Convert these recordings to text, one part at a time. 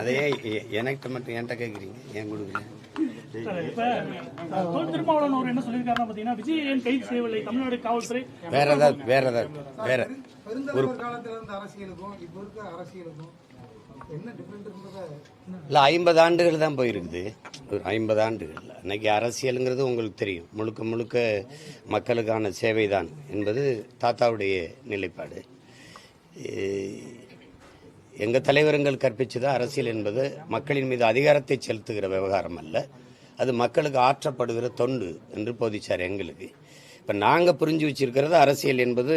அதையே எனக்கு மட்டும் என்கிட்ட கேட்குறீங்க ஏன் கொடுக்குறீங்க சார், திருமாவளவன் என்ன சொல்லியிருக்காருன்னா கைது செய்யவில்லை தமிழ்நாடு காவல்துறை வேற ஏதாவது வேற ஏதாவது வேற. பெருந்தலைவர் இருந்த அரசியலுக்கும் இருக்க அரசியலுக்கும் இல்லை ஐம்பது ஆண்டுகள் தான் போயிருக்குது. ஒரு ஐம்பது ஆண்டுகள். அன்னைக்கு அரசியலுங்கிறது உங்களுக்கு தெரியும். முழுக்க முழுக்க மக்களுக்கான சேவை தான் என்பது தாத்தாவுடைய நிலைப்பாடு. எங்கள் தலைவருங்கள் கற்பிச்சது அரசியல் என்பது மக்களின் மீது அதிகாரத்தை செலுத்துகிற விவகாரம் அல்ல. அது மக்களுக்கு ஆற்றப்படுகிற தொண்டு என்று போதிச்சார் எங்களுக்கு. இப்போ நாங்கள் புரிஞ்சு வச்சிருக்கிறது அரசியல் என்பது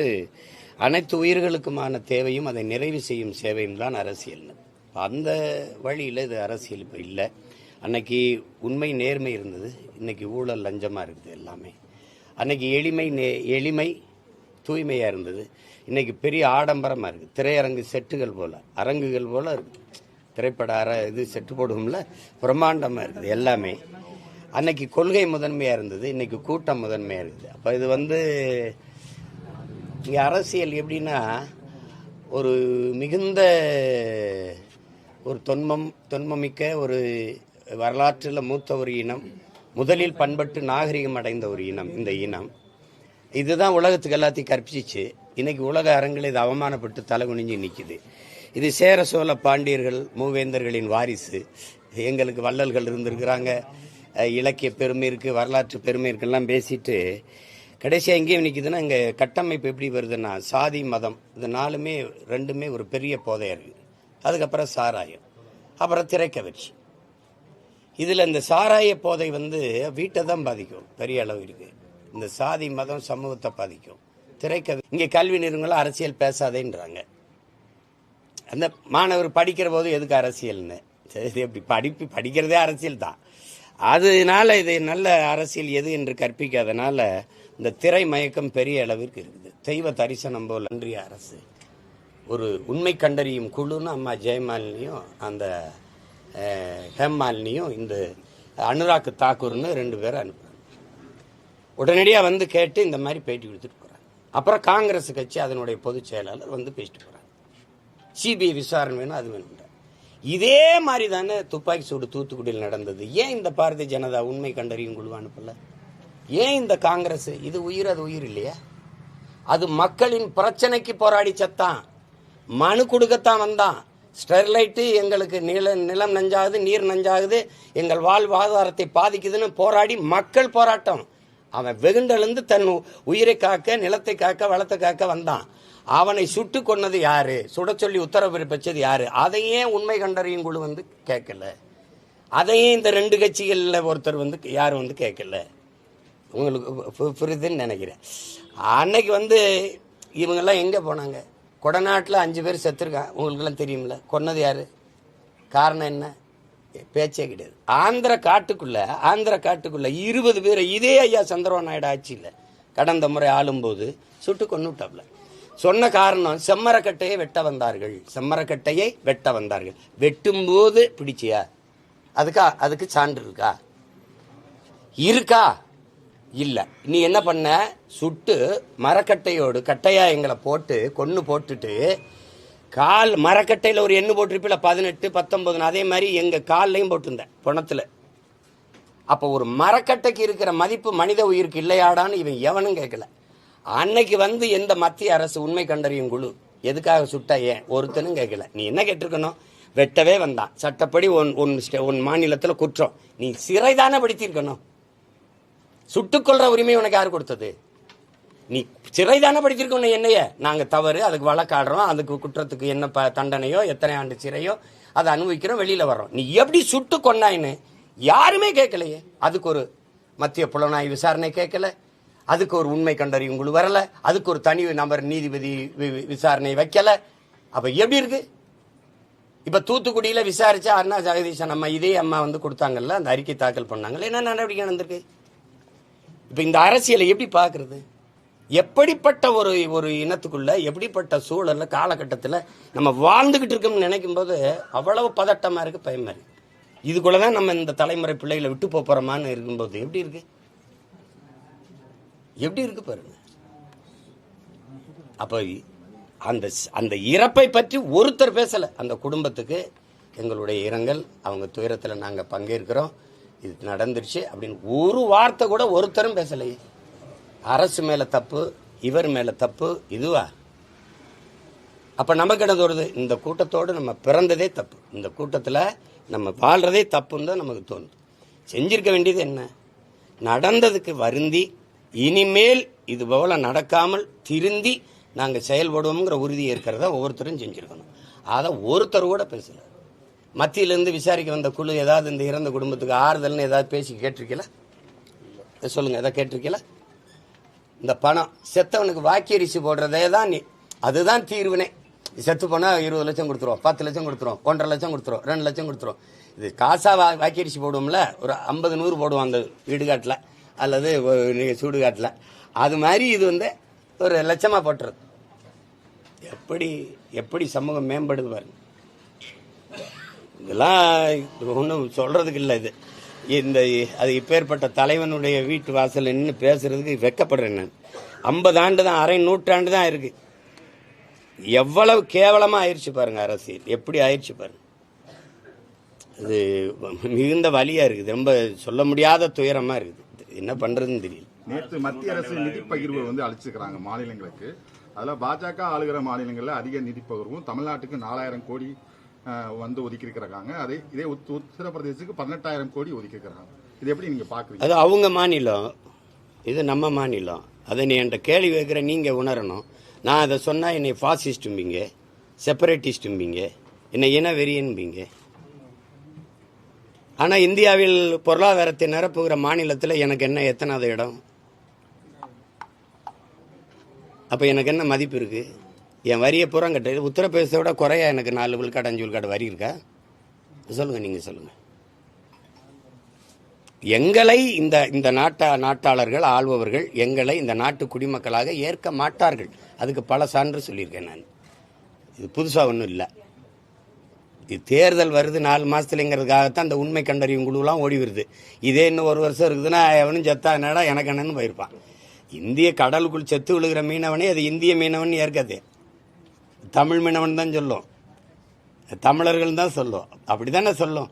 அனைத்து உயிர்களுக்குமான தேவையும் அதை நிறைவு செய்யும் சேவையும் தான் அரசியல்னு அந்த வழியில் இது அரசியல் இப்போ இல்லை. அன்னைக்கு உண்மை நேர்மை இருந்தது. இன்னைக்கு ஊழல் லஞ்சமாக இருக்குது எல்லாமே. அன்னைக்கு எளிமை நே எளிமை தூய்மையாக இருந்தது. இன்னைக்கு பெரிய ஆடம்பரமாக இருக்குது திரையரங்கு செட்டுகள் போல் அரங்குகள் போல் இருக்குது திரைப்பட அற இது செட்டு போடுவோம்ல பிரம்மாண்டமாக இருக்குது எல்லாமே. அன்னைக்கு கொள்கை முதன்மையாக இருந்தது இன்னைக்கு கூட்டம் முதன்மையாக இருக்குது. அப்போ இது வந்து இங்கே அரசியல் எப்படின்னா ஒரு மிகுந்த ஒரு தொன்மம் தொன்மமிக்க ஒரு வரலாற்றில் மூத்த ஒரு இனம் முதலில் பண்பட்டு நாகரிகம் அடைந்த ஒரு இனம் இந்த இனம். இதுதான் உலகத்துக்கு எல்லாத்தையும் கற்பிச்சிச்சு. இன்னைக்கு உலக அரங்கில் இது அவமானப்பட்டு தலை குனிஞ்சு நிற்குது இது சேர சோழ பாண்டியர்கள் மூவேந்தர்களின் வாரிசு. எங்களுக்கு வள்ளல்கள் இருந்திருக்கிறாங்க. இலக்கிய பெருமை இருக்கு வரலாற்று பெருமை இருக்குலாம் பேசிட்டு கடைசியாக எங்கேயும் நிற்கிதுன்னா இங்கே கட்டமைப்பு எப்படி வருதுன்னா சாதி மதம் இந்த நாலுமே ரெண்டுமே ஒரு பெரிய போதையாக இருக்குது அதுக்கப்புறம் சாராயம் அப்புறம் திரைக்கவர்ச்சி இதில் இந்த சாராய போதை வந்து வீட்டை தான் பாதிக்கும். பெரிய அளவு இருக்குது இந்த சாதி மதம் சமூகத்தை பாதிக்கும். திரைக்கவி இங்கே கல்வி நிறுவனங்களும் அரசியல் பேசாதேன்றாங்க. அந்த மாணவர் படிக்கிற போது எதுக்கு அரசியல்னு? சரி அப்படி படிப்பு படிக்கிறதே அரசியல் தான். அதனால இது நல்ல அரசியல் எது என்று கற்பிக்காதனால இந்த திரை மயக்கம் பெரிய அளவிற்கு இருக்குது. தெய்வ தரிசனம் போல் அன்றைய அரசு. ஒரு உண்மை கண்டறியும் குழுன்னு அம்மா ஜெயமாலினியும் அந்த ஹெம்மாலினியும் ஹேமாலினியும் இந்த அனுராக் தாக்கூர்னு ரெண்டு பேரும் அனுப்புறாங்க. உடனடியாக வந்து கேட்டு இந்த மாதிரி பேட்டி கொடுத்துட்டு அப்புறம் காங்கிரஸ் கட்சி அதனுடைய பொதுச் செயலாளர் வந்து பேசிட்டு போறாங்க சிபிஐ விசாரணை வேணும் அது வேணும் இதே மாதிரி தானே துப்பாக்கி சூடு தூத்துக்குடியில் நடந்தது. ஏன் இந்த பாரதிய ஜனதா உண்மை கண்டறியும் குழு அனுப்பல? ஏன் இந்த காங்கிரஸ்? இது உயிர் அது உயிர் இல்லையா? அது மக்களின் பிரச்சனைக்கு போராடி செத்தான். மனு கொடுக்கத்தான் வந்தான். ஸ்டெர்லைட்டு எங்களுக்கு நில நிலம் நஞ்சாகுது நீர் நஞ்சாகுது எங்கள் வாழ்வாதாரத்தை பாதிக்குதுன்னு போராடி மக்கள் போராட்டம். அவன் வெகுண்டெழுந்து தன் உயிரை காக்க நிலத்தை காக்க வளத்தை காக்க வந்தான். அவனை சுட்டு கொன்னது யாரு? சுட சொல்லி உத்தரவு பிறப்பிச்சது யாரு? அதையே உண்மை கண்டறியும் குழு வந்து கேட்கல. அதையே இந்த ரெண்டு கட்சிகளில் ஒருத்தர் வந்து யாரும் வந்து கேட்கல. உங்களுக்கு பு- புரியுதுன்னு நினைக்கிறேன். அன்னைக்கு வந்து இவங்கெல்லாம் எங்கே போனாங்க? கொடநாட்டில் அஞ்சு பேர் செத்துருக்கான் உங்களுக்கெல்லாம் தெரியும்ல? கொன்னது யாரு? காரணம் என்ன? பேச்சே கிடையாது. ஆந்திர காட்டுக்குள்ள ஆந்திர காட்டுக்குள்ள இருபது பேரை இதே ஐயா சந்திரபாபு நாயுடு ஆட்சியில் கடந்த முறை ஆளும்போது சுட்டு கொண்டு விட்டாப்ல. சொன்ன காரணம் செம்மரக்கட்டையை வெட்ட வந்தார்கள். செம்மரக்கட்டையை வெட்ட வந்தார்கள். வெட்டும்போது பிடிச்சியா? அதுக்கா? அதுக்கு சான்று இருக்கா? இருக்கா? இல்லை. நீ என்ன பண்ண? சுட்டு மரக்கட்டையோடு கட்டையா எங்களை போட்டு கொன்று போட்டுட்டு கால் மரக்கட்டையில் ஒரு எண்ணு போட்டிருப்பில பதினெட்டு பத்தொன்பதுன்னு அதே மாதிரி எங்கள் கால்லையும் போட்டிருந்தேன் பணத்தில். அப்போ ஒரு மரக்கட்டைக்கு இருக்கிற மதிப்பு மனித உயிருக்கு இல்லையாடான்னு இவன் எவனும் கேட்கல. அன்னைக்கு வந்து எந்த மத்திய அரசு உண்மை கண்டறியும் குழு எதுக்காக சுட்டா ஏன் ஒருத்தனும் கேட்கல. நீ என்ன கேட்டிருக்கணும்? வெட்டவே வந்தான். சட்டப்படி உன் உன் உன் மாநிலத்தில் குற்றம். நீ சிறைதானே படுத்தியிருக்கணும். சுட்டுக்கொள்ற உரிமை உனக்கு யார் கொடுத்தது? நீ சிறை தானே படிச்சிருக்கணும் என்னைய? நாங்க தவறு அதுக்கு வழக்காடுறோம் அதுக்கு குற்றத்துக்கு என்ன ப- தண்டனையோ எத்தனை ஆண்டு சிறையோ அதை அனுபவிக்கிறோம் வெளியில வர்றோம். நீ எப்படி சுட்டு கொண்டாயின்னு யாருமே கேட்கலையே. அதுக்கு ஒரு மத்திய புலனாய்வு விசாரணை கேட்கல. அதுக்கு ஒரு உண்மை கண்டறியும் குழு வரல. அதுக்கு ஒரு தனி நபர் நீதிபதி வி- விசாரணை வைக்கல. அப்ப எப்படி இருக்கு? இப்போ தூத்துக்குடியில் விசாரிச்சா அண்ணா ஜெகதீசன் அம்மா இதே அம்மா வந்து கொடுத்தாங்கல்ல அந்த அறிக்கை தாக்கல் பண்ணாங்கல்ல என்ன நடவடிக்கை நடந்திருக்கு? இப்போ இந்த அரசியலை எப்படி பார்க்குறது? எப்படிப்பட்ட ஒரு ஒரு இனத்துக்குள்ள எப்படிப்பட்ட சூழல்ல காலகட்டத்தில் நம்ம வாழ்ந்துகிட்டு இருக்கோம்னு நினைக்கும் போது அவ்வளவு பதட்டமா இருக்கு பயமா இருக்கு. இதுக்குள்ளதான் நம்ம இந்த தலைமுறை பிள்ளைகளை விட்டு போறோமான்னு இருக்கும்போது எப்படி இருக்கு? எப்படி இருக்கு பாருங்க. அப்போ அந்த அந்த இறப்பை பற்றி ஒருத்தர் பேசல. அந்த குடும்பத்துக்கு எங்களுடைய இரங்கல். அவங்க துயரத்தில் நாங்கள் பங்கேற்கிறோம். இது நடந்துருச்சு அப்படின்னு ஒரு வார்த்தை கூட ஒருத்தரும் பேசலையே. அரசு மேல தப்பு இவர் மேல தப்பு இதுவா? அப்ப நமக்கு என்ன தோணுது? இந்த கூட்டத்தோடு நம்ம பிறந்ததே தப்பு. இந்த கூட்டத்தில் நம்ம வாழ்றதே தப்புன்னு தான் நமக்கு தோணுது. செஞ்சிருக்க வேண்டியது என்ன? நடந்ததுக்கு வருந்தி இனிமேல் இது போல நடக்காமல் திருந்தி நாங்கள் செயல்படுவோங்கிற உறுதி இருக்கிறத ஒவ்வொருத்தரும் செஞ்சிருக்கணும். அதை ஒருத்தர் கூட பேசல. மத்தியிலேருந்து விசாரிக்க வந்த குழு ஏதாவது இந்த இறந்த குடும்பத்துக்கு ஆறுதல்னு ஏதாவது பேசி கேட்டிருக்கல சொல்லுங்க எதாவது கேட்டிருக்கீங்களா? இந்த பணம். செத்தவனுக்கு வாக்கியரிசி போடுறதே தான் நீ. அதுதான் தீர்வினை. செத்து போனால் இருபது லட்சம் கொடுத்துருவோம் பத்து லட்சம் கொடுத்துருவோம் ஒன்றரை லட்சம் கொடுத்துருவோம் ரெண்டு லட்சம் கொடுத்துருவோம். இது காசா வா வாக்கியரிசி போடுவோம்ல ஒரு ஐம்பது நூறு போடுவோம் அந்த வீடுகாட்டில் அல்லது சூடுகாட்டில் அது மாதிரி இது வந்து ஒரு லட்சமாக போட்டுறது. எப்படி எப்படி சமூகம் மேம்படுது பாருங்க. இதெல்லாம் ஒன்றும் சொல்கிறதுக்கு இல்லை இது. இந்த அது இப்பேற்பட்ட தலைவனுடைய வீட்டு வாசல் நின்று பேசுறதுக்கு வெக்கப்படுறேன் நான். ஐம்பது ஆண்டு தான் அரை நூற்றாண்டு தான் இருக்கு. எவ்வளவு கேவலமாக ஆயிடுச்சு பாருங்க அரசியல். எப்படி ஆயிடுச்சு பாருங்க. அது மிகுந்த வழியாக இருக்குது. ரொம்ப சொல்ல முடியாத துயரமா இருக்குது. என்ன பண்றதுன்னு தெரியல. நேற்று மத்திய அரசு நிதி பகிர்வு வந்து அளிச்சிருக்கிறாங்க மாநிலங்களுக்கு. அதில் பாஜக ஆளுகிற மாநிலங்களில் அதிக நிதி பகிர்வும் தமிழ்நாட்டுக்கு நாலாயிரம் கோடி வந்து ஒதுக்கி இருக்கிறாங்க அதே இதே உத்தரப்பிரதேசத்துக்கு பதினெட்டாயிரம் கோடி ஒதுக்கி இருக்கிறாங்க இது எப்படி நீங்க பாக்குறீங்க? அது அவங்க மாநிலம். இது நம்ம மாநிலம். அதை நீ என்கிட்ட கேள்வி வைக்கிற நீங்க உணரணும். நான் அதை சொன்னா என்னை ஃபாசிஸ்டும்பிங்க செப்பரேட்டிஸ்டும்பிங்க என்னை இனவெறியன்பீங்க ஆனால் இந்தியாவில் பொருளாதாரத்தை நிரப்புகிற மாநிலத்தில் எனக்கு என்ன எத்தனாவது இடம்? அப்போ எனக்கு என்ன மதிப்பு இருக்குது என் வரியை புறம் கட்டு உத்தரப்பிரதேசத்தை விட குறையா எனக்கு நாலு விழுக்காடு அஞ்சு விழுக்காடு வரி இருக்கா? சொல்லுங்க நீங்க சொல்லுங்க. எங்களை இந்த இந்த நாட்டா நாட்டாளர்கள் ஆள்பவர்கள் எங்களை இந்த நாட்டு குடிமக்களாக ஏற்க மாட்டார்கள். அதுக்கு பல சான்று சொல்லியிருக்கேன் நான். இது புதுசாக ஒன்றும் இல்லை. இது தேர்தல் வருது நாலு மாதத்துலங்கிறதுக்காகத்தான் அந்த உண்மை கண்டறியும் குழுலாம் ஓடி வருது. இதே இன்னும் ஒரு வருஷம் இருக்குதுன்னா எவனும் செத்தா என்னடா எனக்கு என்னன்னு போயிருப்பான். இந்திய கடலுக்குள் செத்து விழுகிற மீனவனே அது இந்திய மீனவன் ஏற்காது தமிழ் மீனவன் தான் சொல்லும். தமிழர்கள் தான் சொல்லும். அப்படிதானே சொல்லும்.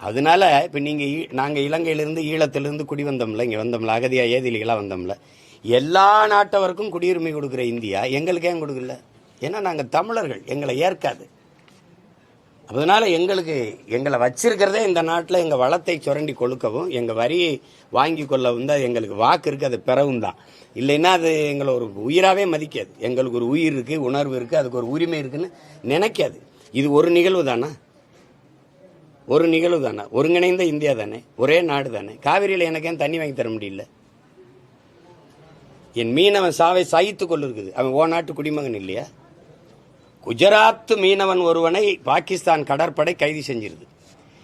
அதனால இப்போ நீங்கள் நாங்கள் இலங்கையிலிருந்து ஈழத்திலிருந்து குடி வந்தோம்ல இங்கே வந்தோம்ல அகதியாக ஏதிலிகளாக வந்தோம்ல எல்லா நாட்டவருக்கும் குடியுரிமை கொடுக்குற இந்தியா எங்களுக்கு ஏன் கொடுக்கல. ஏன்னா நாங்கள் தமிழர்கள் எங்களை ஏற்காது. அதனால எங்களுக்கு எங்களை வச்சிருக்கிறதே இந்த நாட்டில் எங்கள் வளத்தை சுரண்டி கொழுக்கவும் எங்கள் வரியை வாங்கி கொள்ளவும் தான் எங்களுக்கு வாக்கு இருக்குது அது பெறவும் தான். இல்லைன்னா அது எங்களை ஒரு உயிராகவே மதிக்காது. எங்களுக்கு ஒரு உயிர் இருக்குது உணர்வு இருக்குது அதுக்கு ஒரு உரிமை இருக்குன்னு நினைக்காது. இது ஒரு நிகழ்வு தானே? ஒரு நிகழ்வு தானே? ஒருங்கிணைந்த இந்தியா தானே? ஒரே நாடு தானே? காவிரியில் எனக்கு ஏன் தண்ணி வாங்கி தர முடியல? என் மீனவன் சாவை சாய்த்து இருக்குது அவன் ஓ நாட்டு குடிமகன் இல்லையா? குஜராத் மீனவன் ஒருவனை பாகிஸ்தான் கடற்படை கைது செஞ்சிருது.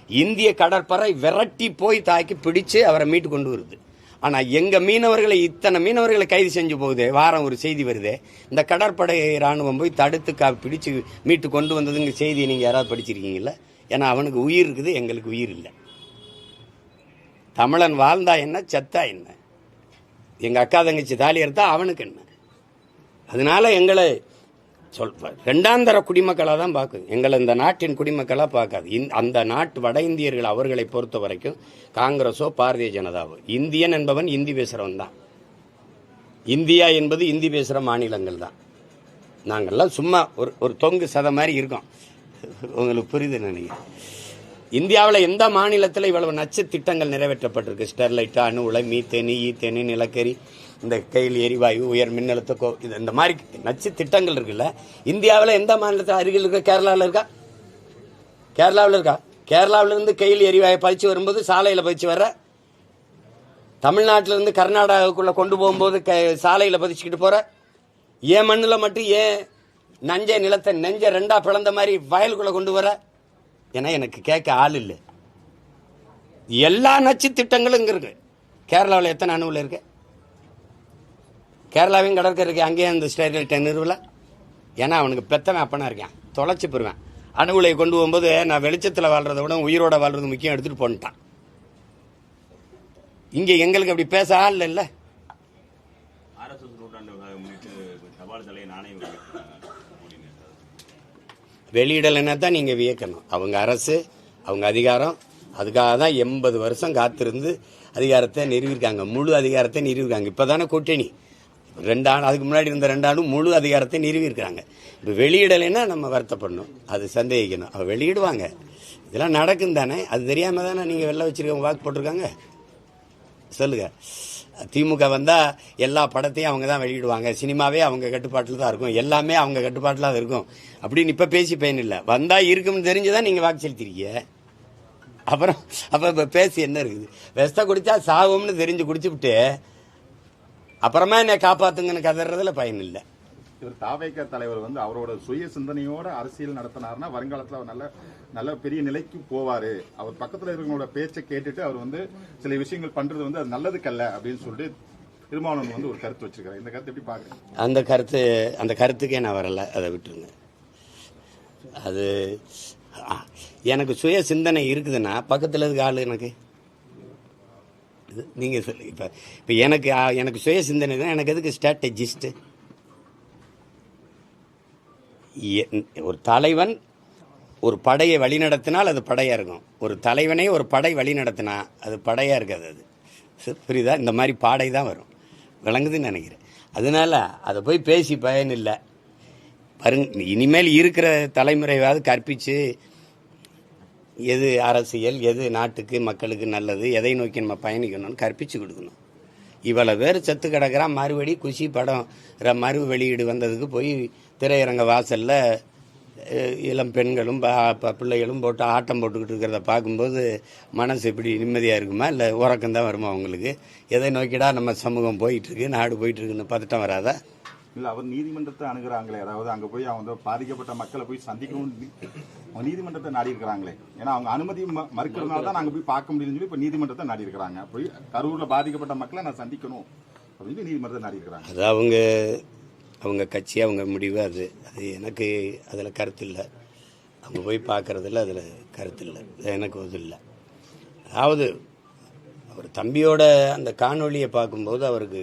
இந்திய கடற்படை விரட்டி போய் தாக்கி பிடிச்சு அவரை மீட்டு கொண்டு வருது. ஆனால் எங்கள் மீனவர்களை இத்தனை மீனவர்களை கைது செஞ்சு போகுதே வாரம் ஒரு செய்தி வருதே இந்த கடற்படை ராணுவம் போய் தடுத்து கா- பிடிச்சு மீட்டு கொண்டு வந்ததுங்க செய்தியை நீங்கள் யாராவது படிச்சிருக்கீங்களா ஏன்னா அவனுக்கு உயிர் இருக்குது எங்களுக்கு உயிர் இல்லை. தமிழன் வாழ்ந்தா என்ன செத்தா என்ன? எங்கள் அக்கா தங்கச்சி தாலி எடுத்தா அவனுக்கு என்ன? அதனால எங்களை சொல் ரெண்டாந்தர குடிமக்களாக தான் பார்க்குது. எங்களை இந்த நாட்டின் குடிமக்களாக பார்க்காது. இந் அந்த நாட்டு வட இந்தியர்கள் அவர்களை பொறுத்த வரைக்கும் காங்கிரஸோ பாரதிய ஜனதாவோ. இந்தியன் என்பவன் இந்தி பேசுகிறவன் தான். இந்தியா என்பது இந்தி பேசுகிற மாநிலங்கள் தான். நாங்கள்லாம் சும்மா ஒரு ஒரு தொங்கு சதை மாதிரி இருக்கோம். உங்களுக்கு புரியுது நினைக்கிறேன் இந்தியாவில் எந்த மாநிலத்தில் இவ்வளவு நச்சு திட்டங்கள் நிறைவேற்றப்பட்டிருக்கு? ஸ்டெர்லைட் அணு உலை மீத்தேனி ஈத்தேனி நிலக்கரி இந்த கையில் எரிவாயு உயர் மின்னழுத்த கோ இது இந்த மாதிரி நச்சு திட்டங்கள் இருக்குல்ல இந்தியாவில் எந்த மாநிலத்தில் அருகில் இருக்க கேரளாவில் இருக்கா? கேரளாவில் இருக்கா? கேரளாவிலிருந்து கையில் எரிவாயு பதிச்சு வரும்போது சாலையில் பதிச்சு வர தமிழ்நாட்டிலேருந்து கர்நாடகாவுக்குள்ளே கொண்டு போகும்போது க- சாலையில் பதிச்சுக்கிட்டு போகிற ஏன் மண்ணில் மட்டும் ஏன் நஞ்சை நிலத்தை நெஞ்சை ரெண்டாக பிளந்த மாதிரி வயலுக்குள்ளே கொண்டு வர? ஏன்னா எனக்கு கேட்க ஆள் இல்லை. எல்லா நச்சு திட்டங்களும் இங்கே இருக்கு. கேரளாவில் எத்தனை அணுவில் இருக்குது கேரளாவையும் கடற்கரை இருக்கு அங்கேயே அந்த ஸ்டேட் நிறுவல. ஏன்னா அவனுக்கு பெத்தவன் அப்பனா இருக்கான். தொலைச்சு போயிருவேன் அணு உலையை கொண்டு போகும்போது நான் வெளிச்சத்தில் வாழ்றதை விட உயிரோட வாழ்றது முக்கியம் எடுத்துட்டு போன்ட்டான். இங்க எங்களுக்கு அப்படி பேச ஆள் இல்லை. வெளியிடலைன்னா தான் நீங்கள் வியக்கணும். அவங்க அரசு அவங்க அதிகாரம் அதுக்காக தான் எண்பது வருஷம் காத்திருந்து அதிகாரத்தை நிறுவிருக்காங்க முழு அதிகாரத்தை நிறுவிருக்காங்க இப்போ தானே கூட்டணி. ரெண்டு ஆண்டு அதுக்கு முன்னாடி இருந்த ரெண்டு ஆண்டும் முழு அதிகாரத்தை நிறுவியிருக்கிறாங்க. இப்போ வெளியிடலைன்னா நம்ம வருத்தப்படணும். அது சந்தேகிக்கணும். அவள் வெளியிடுவாங்க. இதெல்லாம் நடக்கும் தானே? அது தெரியாமல் தானே நீங்கள் வெளில வச்சுருக்கவங்க வாக்கு போட்டிருக்காங்க? சொல்லுங்கள் திமுக வந்தால் எல்லா படத்தையும் அவங்க தான் வெளியிடுவாங்க. சினிமாவே அவங்க கட்டுப்பாட்டில் தான் இருக்கும். எல்லாமே அவங்க கட்டுப்பாட்டில் தான் இருக்கும். அப்படின்னு இப்போ பேசி பயன் இல்லை. வந்தால் இருக்கும்னு தெரிஞ்சு தான் நீங்கள் வாக்கு செலுத்திருக்கீங்க. அப்புறம் அப்போ இப்போ பேசி என்ன இருக்குது? விஷத்தை குடித்தா சாகும்னு தெரிஞ்சு குடிச்சுவிட்டு அப்புறமா என்னை காப்பாத்துங்கன்னு கதறதுல பயன் இல்லை. இவர் தாவேக தலைவர் வந்து அவரோட சுய சிந்தனையோட அரசியல் நடத்தினாருன்னா வருங்காலத்துல அவர் நல்ல நல்ல பெரிய நிலைக்கு போவாரு. அவர் பக்கத்துல இருக்கிறவங்களோட பேச்சை கேட்டுட்டு அவர் வந்து சில விஷயங்கள் பண்றது வந்து அது நல்லதுக்கல்ல அப்படின்னு சொல்லிட்டு திருமாவளவன் வந்து ஒரு கருத்து வச்சிருக்காரு. இந்த கருத்து எப்படி பாக்குறீங்க அந்த கருத்து அந்த கருத்துக்கே நான் வரல. அதை விட்டுருங்க. அது எனக்கு சுய சிந்தனை இருக்குதுன்னா பக்கத்தில் இருக்க ஆள் எனக்கு இது நீங்கள் சொல்லு இப்போ இப்போ எனக்கு எனக்கு சுய சிந்தனை தான் எனக்கு எதுக்கு ஸ்ட்ராட்டஜிஸ்ட்டு ஒரு தலைவன் ஒரு படையை வழிநடத்தினால் அது படையாக இருக்கும். ஒரு தலைவனே ஒரு படை வழிநடத்தினா அது படையாக இருக்காது அது. புரியுதா? இந்த மாதிரி பாடை தான் வரும். விளங்குதுன்னு நினைக்கிறேன். அதனால அதை போய் பேசி பயன் இல்லை. பாருங்க இனிமேல் இருக்கிற தலைமுறையாவது கற்பித்து எது அரசியல் எது நாட்டுக்கு மக்களுக்கு நல்லது எதை நோக்கி நம்ம பயணிக்கணும்னு கற்பிச்சு கொடுக்கணும். இவ்வளவு பேர் செத்து கிடக்குறான் மறுபடி குஷி படம் ர- மறு வெளியீடு வந்ததுக்கு போய் திரையரங்க வாசலில் இளம் பெண்களும் பிள்ளைகளும் போட்டு ஆட்டம் போட்டுக்கிட்டு இருக்கிறத பார்க்கும்போது மனசு இப்படி நிம்மதியாக இருக்குமா? இல்லை உறக்கம் தான் வருமா அவங்களுக்கு எதை நோக்கிடா நம்ம சமூகம் போயிட்டுருக்கு நாடு போயிட்டு இருக்குன்னு பதட்டம் வராதா? இல்ல அவர் நீதிமன்றத்தை அணுகிறாங்களே. அதாவது அங்க போய் அவங்க பாதிக்கப்பட்ட மக்களை போய் சந்திக்கணும் அவங்க நீதிமன்றத்தை நாடி இருக்கிறாங்களே ஏன்னா அவங்க அனுமதி மறுக்கிறதுனால தான் நாங்கள் போய் பார்க்க முடியும்னு சொல்லி இப்ப நீதிமன்றத்தை நாடி இருக்கிறாங்க போய் கரூர்ல பாதிக்கப்பட்ட மக்களை நான் சந்திக்கணும் அப்படின்னு நீதிமன்றத்தை நாடி இருக்கிறாங்க அது அவங்க அவங்க கட்சி அவங்க முடிவு அது. அது எனக்கு அதில் கருத்து இல்லை. அவங்க போய் பார்க்கறதுல அதில் கருத்து இல்லை. எனக்கு இது இல்லை. அதாவது அவர் தம்பியோட அந்த காணொலியை பார்க்கும்போது அவருக்கு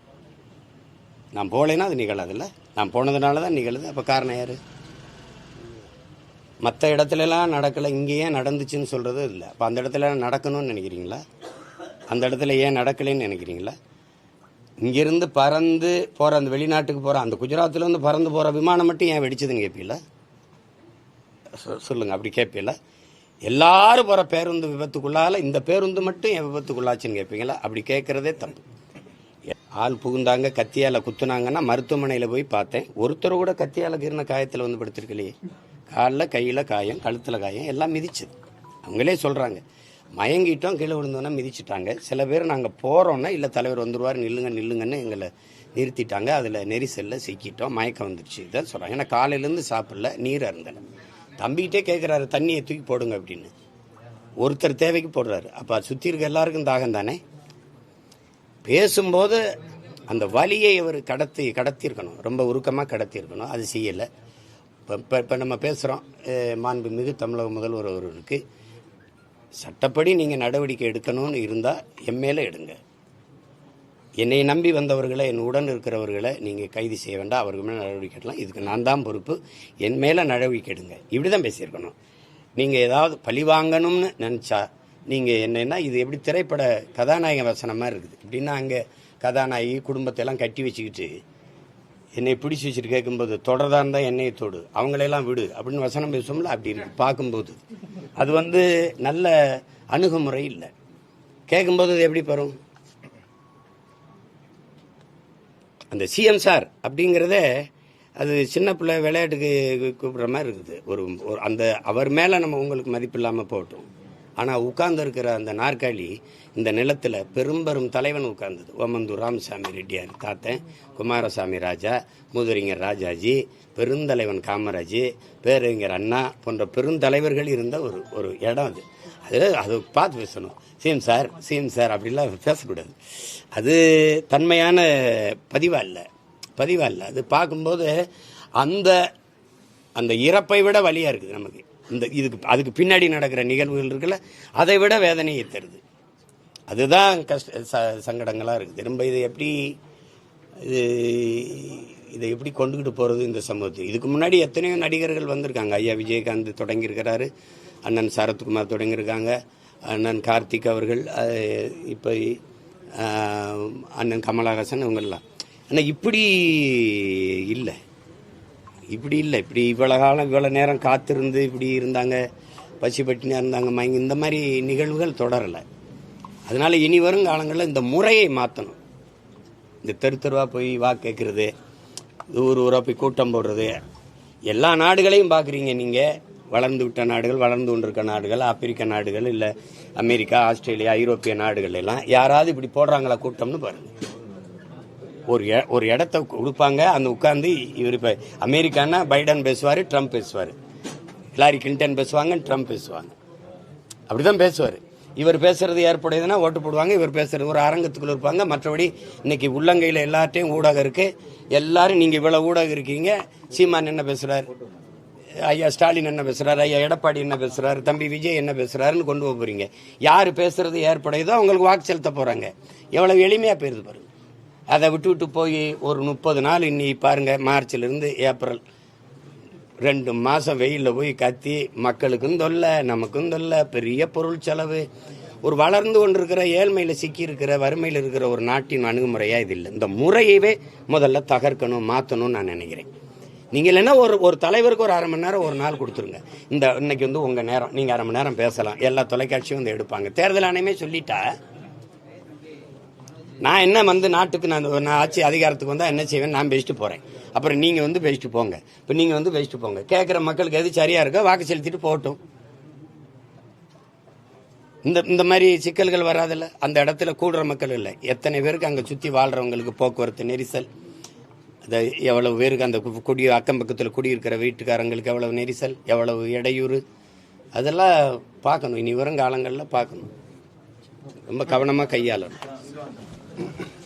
நான் போகலைன்னா அது நிகழாதுல்ல? நான் போனதுனால தான் நிகழுது. அப்போ காரணம் யார்? மற்ற இடத்துலலாம் நடக்கலை. இங்கே ஏன் நடந்துச்சுன்னு சொல்கிறது இல்லை. அப்போ அந்த இடத்துல நடக்கணும்னு நினைக்கிறீங்களா? அந்த இடத்துல ஏன் நடக்கலைன்னு நினைக்கிறீங்களா? இங்கேருந்து பறந்து போகிற அந்த வெளிநாட்டுக்கு போகிற அந்த குஜராத்திலேருந்து பறந்து போகிற விமானம் மட்டும் ஏன் வெடிச்சதுன்னு கேட்பீங்களா சொ- சொல்லுங்கள் அப்படி கேட்பீங்களா எல்லாரும் போகிற பேருந்து விபத்துக்குள்ளால இந்த பேருந்து மட்டும் என் விபத்துக்குள்ளாச்சுன்னு கேட்பீங்களா அப்படி கேட்குறதே தப்பு. ஆள் புகுந்தாங்க கத்தியால் குத்துனாங்கன்னா மருத்துவமனையில் போய் பார்த்தேன். ஒருத்தர் கூட கத்தியால் கீறின காயத்தில் வந்து படுத்திருக்கலையே. காலில் கையில் காயம் கழுத்தில் காயம் எல்லாம் மிதிச்சது. அவங்களே சொல்கிறாங்க மயங்கிட்டோம் கீழே விழுந்தோன்னா மிதிச்சிட்டாங்க. சில பேர் நாங்கள் போகிறோன்னா இல்லை தலைவர் வந்துருவார் நில்லுங்க நில்லுங்கன்னு எங்களை நிறுத்திட்டாங்க. அதில் நெரிசலில் சிக்கிட்டோம் மயக்கம் வந்துருச்சு. இதான் சொல்கிறாங்க ஏன்னா காலையிலேருந்து சாப்பிடல நீர் அருந்தலை தம்பிக்கிட்டே கேட்குறாரு தண்ணியை தூக்கி போடுங்க அப்படின்னு. ஒருத்தர் தேவைக்கு போடுறாரு. அப்போ சுற்றி இருக்க எல்லாருக்கும் தாகம் தானே? பேசும்போது அந்த வலியை அவர் கடத்தி கடத்தியிருக்கணும். ரொம்ப உருக்கமாக கடத்தியிருக்கணும். அது செய்யலை. இப்போ இப்போ இப்போ நம்ம பேசுகிறோம் மாண்புமிகு தமிழக முதல்வர் அவர்களுக்கு. சட்டப்படி நீங்கள் நடவடிக்கை எடுக்கணும்னு இருந்தால் என் மேலே எடுங்க. என்னை நம்பி வந்தவர்களை என் உடன் இருக்கிறவர்களை நீங்கள் கைது செய்ய வேண்டாம். அவர்கள் மேலே நடவடிக்கை எடுக்கலாம். இதுக்கு நான் தான் பொறுப்பு. என் மேலே நடவடிக்கை எடுங்க. இப்படி தான் பேசியிருக்கணும். நீங்கள் ஏதாவது பழி வாங்கணும்னு நினச்சா நீங்கள் என்னன்னா இது எப்படி திரைப்பட கதாநாயக வசனமாக இருக்குது. எப்படின்னா அங்கே கதாநாயகி குடும்பத்தை எல்லாம் கட்டி வச்சுக்கிட்டு என்னை பிடிச்சி வச்சுட்டு கேட்கும்போது தொடர்தா இருந்தால் என்னையை தொடு அவங்களையெல்லாம் விடு அப்படின்னு வசனம் பேசுவோம்ல அப்படி இருக்கு பார்க்கும்போது. அது வந்து நல்ல அணுகுமுறை இல்லை. கேட்கும்போது அது எப்படி வரும்? அந்த சிஎம் சார் அப்படிங்கிறத அது சின்ன பிள்ளை விளையாட்டுக்கு கூப்பிடுற மாதிரி இருக்குது. ஒரு ஒரு அந்த அவர் மேலே நம்ம உங்களுக்கு மதிப்பு இல்லாமல் போட்டோம் ஆனால் உட்கார்ந்துருக்கிற அந்த நாற்காலி இந்த நிலத்தில் பெரும்பெரும் தலைவன் உட்கார்ந்தது. ஓமந்தூர் ராமசாமி ரெட்டியார் தாத்தன் குமாரசாமி ராஜா மூதறிஞர் ராஜாஜி பெருந்தலைவன் காமராஜ் பேரறிஞர் அண்ணா போன்ற பெருந்தலைவர்கள் இருந்த ஒரு ஒரு இடம் அது. அது அது பார்த்து பேசணும். சிஎம் சார் சிஎம் சார் அப்படிலாம் பேசக்கூடாது. அது தன்மையான பதிவாக இல்லை. பதிவாக இல்லை. அது பார்க்கும்போது அந்த அந்த இறப்பை விட வழியாக இருக்குது நமக்கு. இந்த இதுக்கு அதுக்கு பின்னாடி நடக்கிற நிகழ்வுகள் இருக்குல்ல அதை விட வேதனையை தருது அதுதான் கஷ்ட ச சங்கடங்களாக இருக்குது. ரொம்ப இதை எப்படி இது இதை எப்படி கொண்டுகிட்டு போகிறது இந்த சமூகத்தை இதுக்கு முன்னாடி எத்தனையோ நடிகர்கள் வந்திருக்காங்க. ஐயா விஜயகாந்த் தொடங்கியிருக்கிறாரு அண்ணன் சரத்குமார் தொடங்கியிருக்காங்க அண்ணன் கார்த்திக் அவர்கள் இப்போ அண்ணன் கமலஹாசன் இவங்கெல்லாம். ஆனால் இப்படி இல்லை. இப்படி இல்லை. இப்படி இவ்வளோ காலம் இவ்வளோ நேரம் காத்திருந்து இப்படி இருந்தாங்க. பசி பட்டினியாக இருந்தாங்க மயங்கி இந்த மாதிரி நிகழ்வுகள் தொடரலை. அதனால் இனி வரும் காலங்களில் இந்த முறையை மாற்றணும் இந்த தெரு தெருவாக போய் வா கேட்குறது ஊர் ஊராக போய் கூட்டம் போடுறது. எல்லா நாடுகளையும் பார்க்குறீங்க நீங்கள் வளர்ந்து விட்ட நாடுகள் வளர்ந்து கொண்டிருக்க நாடுகள் ஆப்பிரிக்க நாடுகள் இல்லை அமெரிக்கா ஆஸ்திரேலியா ஐரோப்பிய நாடுகள் எல்லாம் யாராவது இப்படி போடுறாங்களா கூட்டம்னு பாருங்கள் ஒரு ஒரு இடத்த கொடுப்பாங்க. அந்த உட்காந்து இவர் இப்போ அமெரிக்கானா பைடன் பேசுவார் ட்ரம்ப் பேசுவார். ஹிலாரி கிளின்டன் பேசுவாங்க ட்ரம்ப் பேசுவாங்க. அப்படி தான் பேசுவார். இவர் பேசுறது ஏற்புடையதுன்னா ஓட்டு போடுவாங்க இவர் பேசுறது ஒரு அரங்கத்துக்குள்ள இருப்பாங்க. மற்றபடி இன்னைக்கு உள்ளங்கையில் எல்லார்ட்டையும் ஊடகம் இருக்கு. எல்லாரும் நீங்க இவ்வளோ ஊடகம் இருக்கீங்க. சீமான் என்ன பேசுறாரு? ஐயா ஸ்டாலின் என்ன பேசுறாரு? ஐயா எடப்பாடி என்ன பேசுறாரு? தம்பி விஜய் என்ன பேசுறாருன்னு கொண்டு போக போறீங்க. யார் பேசுறது ஏற்படையதோ அவங்களுக்கு வாக்கு செலுத்த போறாங்க. எவ்வளவு எளிமையா போயிருது பாருங்க. அதை விட்டு விட்டு போய் ஒரு முப்பது நாள் இன்னி பாருங்க மார்ச்லேருந்து ஏப்ரல். ரெண்டு மாதம் வெயிலில் போய் கத்தி மக்களுக்கும் தொல்லை நமக்கும் தொல்லை பெரிய பொருள் செலவு. ஒரு வளர்ந்து கொண்டிருக்கிற ஏழ்மையில் சிக்கியிருக்கிற வறுமையில் இருக்கிற ஒரு நாட்டின் அணுகுமுறையாக இது இல்லை. இந்த முறையவே முதல்ல தகர்க்கணும் மாற்றணும்னு நான் நினைக்கிறேன். நீங்கள் இல்லைன்னா ஒரு ஒரு தலைவருக்கு ஒரு அரை மணி நேரம் ஒரு நாள் கொடுத்துருங்க. இந்த இன்னைக்கு வந்து உங்கள் நேரம். நீங்கள் அரை மணி நேரம் பேசலாம். எல்லா தொலைக்காட்சியும் வந்து எடுப்பாங்க. தேர்தல் ஆணையமே சொல்லிட்டா நான் என்ன வந்து நாட்டுக்கு நான் நான் ஆட்சி அதிகாரத்துக்கு வந்தால் என்ன செய்வேன்? நான் பேசிட்டு போகிறேன் அப்புறம் நீங்கள் வந்து பேசிட்டு போங்க. இப்போ நீங்கள் வந்து பேசிட்டு போங்க. கேட்குற மக்களுக்கு எது சரியாக இருக்கோ வாக்கு செலுத்திட்டு போகட்டும். இந்த இந்த மாதிரி சிக்கல்கள் வராதுல்ல? அந்த இடத்துல கூடுற மக்கள் இல்லை. எத்தனை பேருக்கு அங்கே சுற்றி வாழ்கிறவங்களுக்கு போக்குவரத்து நெரிசல்? அது எவ்வளவு பேருக்கு அந்த குடி அக்கம் பக்கத்தில் குடியிருக்கிற வீட்டுக்காரங்களுக்கு எவ்வளவு நெரிசல்? எவ்வளவு இடையூறு? அதெல்லாம் பார்க்கணும். இனி வரும் காலங்களில் பார்க்கணும். ரொம்ப கவனமாக கையாளணும். Thank you.